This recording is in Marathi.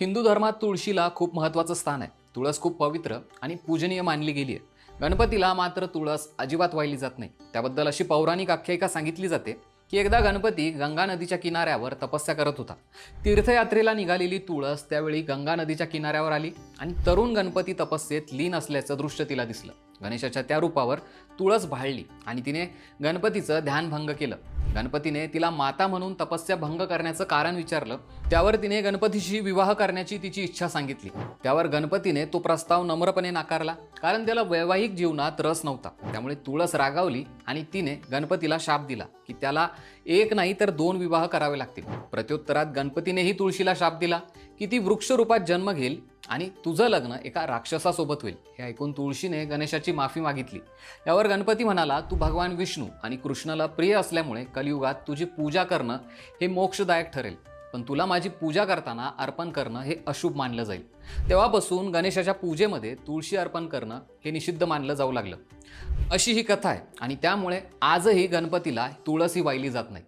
हिंदू धर्मात तुळशीला खूप महत्त्वाचं स्थान आहे. तुळस खूप पवित्र आणि पूजनीय मानली गेली आहे. गणपतीला मात्र तुळस अजिबात वाहिली जात नाही. त्याबद्दल अशी पौराणिक आख्यायिका सांगितली जाते की एकदा गणपती गंगा नदीच्या किनाऱ्यावर तपस्या करत होता. तीर्थयात्रेला निघालेली तुळस त्यावेळी गंगा नदीच्या किनाऱ्यावर आली आणि तरुण गणपती तपस्येत लीन असल्याचं दृश्य तिला दिसलं. गणेशाच्या त्या रूपावर तुळस भाळली आणि तिने गणपतीचं ध्यानभंग केलं. गणपतीने तिला माता म्हणून तपस्या भंग करण्याचं कारण विचारलं त्यावर तिने गणपतीशी विवाह करण्याची तिची इच्छा सांगितली. त्यावर गणपतीने तो प्रस्ताव नम्रपणे नाकारला कारण त्याला वैवाहिक जीवनात रस नव्हता. त्यामुळे तुळस रागावली आणि तिने गणपतीला शाप दिला की त्याला एक नाही तर दोन विवाह करावे लागतील. प्रत्युत्तरात गणपतीनेही तुळशीला शाप दिला की ती वृक्षरूपात जन्म घेईल आणि तुझं लग्न एका राक्षसासोबत होईल. हे ऐकून तुळशीने गणेशाची माफी मागितली. यावर गणपती म्हणाला तू भगवान विष्णू आणि कृष्णाला प्रिय असल्यामुळे कलियुगात तुझी पूजा करणं हे मोक्षदायक ठरेल. पण तुला माझी पूजा करताना अर्पण करणं हे अशुभ मानलं जाईल. तेव्हापासून गणेशाच्या पूजेमध्ये तुळशी अर्पण करणं हे निषिद्ध मानलं जाऊ लागलं. अशी ही कथा आहे आणि त्यामुळे आजही गणपतीला तुळस ही वाहिली जात नाही.